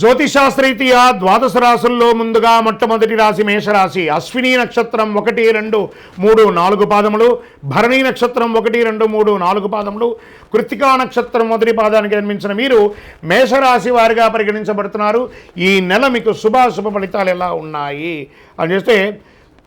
జ్యోతిశాస్త్రీతీయ ద్వాదశ రాసుల్లో ముందుగా మొట్టమొదటి రాశి మేషరాశి. అశ్విని నక్షత్రం ఒకటి రెండు మూడు నాలుగు పాదములు. భరణి నక్షత్రం ఒకటి రెండు మూడు నాలుగు పాదములు. కృతికా నక్షత్రం మొదటి పాదానికి జన్మించిన మీరు మేషరాశి వారిగా పరిగణించబడుతున్నారు. ఈ నెల మీకు శుభాశుభ ఫలితాలు ఎలా ఉన్నాయి? అని చేస్తే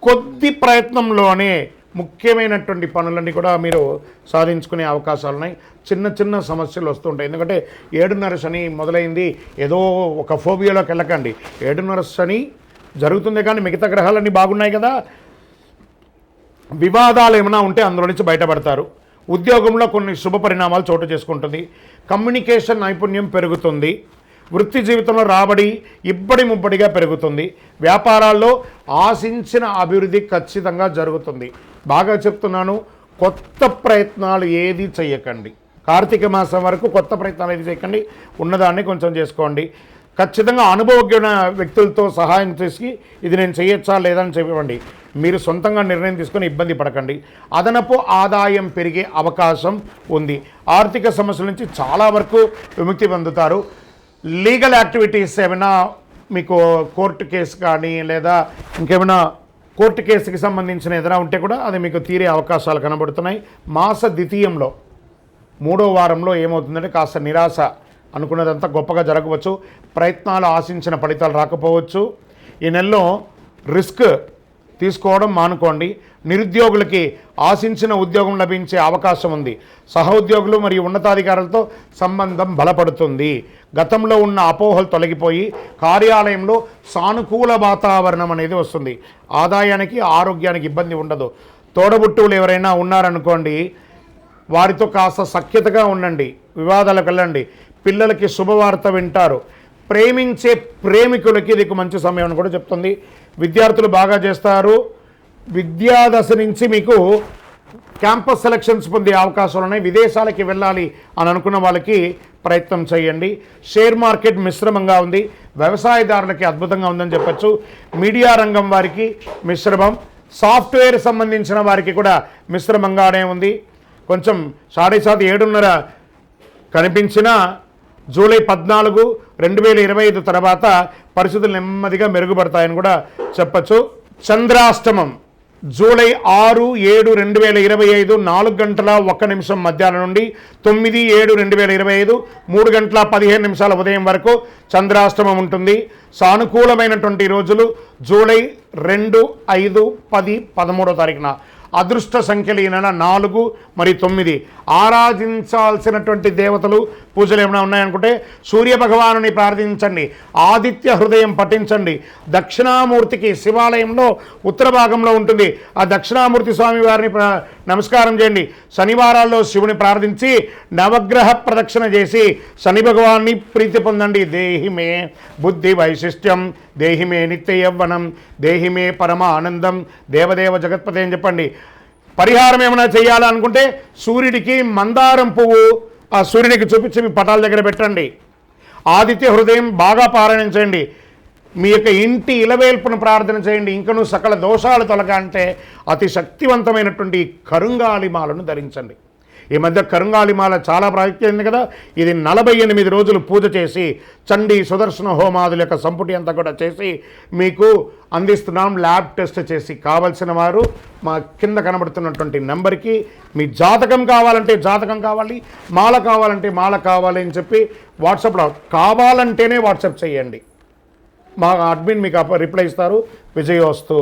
కొద్ది ప్రయత్నంలోనే ముఖ్యమైనటువంటి పనులన్నీ కూడా మీరు సాధించుకునే అవకాశాలు ఉన్నాయి చిన్న చిన్న సమస్యలు వస్తుంటాయి. ఎందుకంటే ఏడున్నర శని మొదలైంది. ఏదో ఒక ఫోబియాలోకి వెళ్ళకండి. ఏడున్నర శని జరుగుతుంది కానీ మిగతా గ్రహాలన్నీ బాగున్నాయి కదా. వివాదాలు ఏమైనా ఉంటే అందులో నుంచి బయటపడతారు. ఉద్యోగంలో కొన్ని శుభ పరిణామాలు చోటు చేసుకుంటుంది. కమ్యూనికేషన్ నైపుణ్యం పెరుగుతుంది. వృత్తి జీవితంలో రాబడి ఇబ్బడి ముబ్బడిగా పెరుగుతుంది. వ్యాపారాల్లో ఆశించిన అభివృద్ధి ఖచ్చితంగా జరుగుతుంది. బాగా చెప్తున్నాను కొత్త ప్రయత్నాలు ఏది చేయకండి కార్తీక మాసం వరకు కొత్త ప్రయత్నాలు ఏది చేయకండి ఉన్నదాన్ని కొంచెం చేసుకోండి. ఖచ్చితంగా అనుభవజ్ఞ వ్యక్తులతో సహాయం చేసి ఇది నేను చేయొచ్చా లేదని చెప్పండి. మీరు సొంతంగా నిర్ణయం తీసుకొని ఇబ్బంది పడకండి. అదనపు ఆదాయం పెరిగే అవకాశం ఉంది. ఆర్థిక సమస్యల నుంచి చాలా వరకు విముక్తి పొందుతారు. లీగల్ యాక్టివిటీస్ ఏమైనా మీకు కోర్టు కేసు కానీ లేదా ఇంకేమైనా కోర్టు కేసుకి సంబంధించిన ఏదైనా ఉంటే కూడా అది మీకు తీరే అవకాశాలు కనబడుతున్నాయి. మాస ద్వితీయంలో మూడో వారంలో ఏమవుతుందంటే కాస్త నిరాశ అనుకున్నదంతా గొప్పగా జరగవచ్చు. ప్రయత్నాలు ఆశించిన ఫలితాలు రాకపోవచ్చు. ఈ నెలలో రిస్క్ తీసుకోవడం మానుకోండి. నిరుద్యోగులకి ఆశించిన ఉద్యోగం లభించే అవకాశం ఉంది. సహోద్యోగులు మరియు ఉన్నతాధికారులతో సంబంధం బలపడుతుంది. గతంలో ఉన్న అపోహలు తొలగిపోయి కార్యాలయంలో సానుకూల వాతావరణం అనేది వస్తుంది. ఆదాయానికి ఆరోగ్యానికి ఇబ్బంది ఉండదు. తోడబుట్టువులు ఎవరైనా ఉన్నారనుకోండి వారితో కాస్త సఖ్యతగా ఉండండి వివాదాలకు వెళ్ళండి. పిల్లలకి శుభవార్త వింటారు. ప్రేమించే ప్రేమికులకి ఇది మంచి సమయం అని కూడా చెప్తుంది. విద్యార్థులు బాగా చేస్తారు. విద్యాదశ నుంచి మీకు క్యాంపస్ సెలక్షన్స్ పొందే అవకాశాలు ఉన్నాయి. విదేశాలకి వెళ్ళాలి అని అనుకున్న వాళ్ళకి ప్రయత్నం చేయండి. షేర్ మార్కెట్ మిశ్రమంగా ఉంది. వ్యవసాయదారులకి అద్భుతంగా ఉందని చెప్పచ్చు. మీడియా రంగం వారికి మిశ్రమం. సాఫ్ట్వేర్ సంబంధించిన వారికి కూడా మిశ్రమంగానే ఉంది. కొంచెం సాడే సాతి ఏడున్నర కనిపించిన జూలై పద్నాలుగు రెండు వేల ఇరవై ఐదు తర్వాత పరిస్థితులు నెమ్మదిగా మెరుగుపడతాయని కూడా చెప్పచ్చు. చంద్రాష్టమం జూలై ఆరు ఏడు రెండు వేల ఇరవై ఐదు నాలుగు గంటల ఒక్క నిమిషం మధ్యాహ్నం నుండి తొమ్మిది ఏడు రెండు వేల ఇరవై ఐదు మూడు గంటల పదిహేను నిమిషాల ఉదయం వరకు చంద్రాష్టమం ఉంటుంది. సానుకూలమైనటువంటి రోజులు జూలై రెండు ఐదు పది పదమూడో తారీఖున. అదృష్ట సంఖ్యలు ఈ నాలుగు మరి తొమ్మిది. ఆరాధించాల్సినటువంటి దేవతలు పూజలు ఏమైనా ఉన్నాయనుకుంటే సూర్య భగవానుని ప్రార్థించండి. ఆదిత్య హృదయం పఠించండి. దక్షిణామూర్తికి శివాలయంలో ఉత్తర భాగంలో ఉంటుంది. ఆ దక్షిణామూర్తి స్వామి వారిని ప్ర- నమస్కారం చేయండి. శనివారాల్లో శివుని ప్రార్థించి నవగ్రహ ప్రదక్షిణ చేసి శని భగవాన్ని ప్రీతి పొందండి. దేహిమే బుద్ధి వైశిష్ట్యం దేహిమే నిత్య యవ్వనం దేహిమే పరమ ఆనందం దేవదేవ జగత్పతి అని చెప్పండి. పరిహారం ఏమైనా చేయాలనుకుంటే సూర్యుడికి మందారం పువ్వు ఆ సూర్యునికి చూపించి మీ పటాల దగ్గర పెట్టండి. ఆదిత్య హృదయం బాగా పారాయణించండి. మీ యొక్క ఇంటి ఇలవేల్పును ప్రార్థన చేయండి. ఇంకను సకల దోషాలు తొలగా అంటే అతి శక్తివంతమైనటువంటి కరుంగాలిమాలను ధరించండి. ఈ మధ్య కరుంగాలిమాల చాలా ప్రాముఖ్యమైంది కదా. ఇది నలభై ఎనిమిది రోజులు పూజ చేసి చండీ సుదర్శన హోమాదుల యొక్క సంపుటి అంతా కూడా చేసి మీకు అందిస్తున్నాం ల్యాబ్ టెస్ట్ చేసి కావలసిన వారు. మా కింద కనబడుతున్నటువంటి నెంబర్కి మీ జాతకం కావాలంటే జాతకం కావాలి మాల కావాలంటే మాల కావాలి అని చెప్పి వాట్సాప్లో కావాలంటేనే వాట్సాప్ చేయండి. మా అడ్మిన్ మీకు రిప్లై ఇస్తారు. విజయోస్తు.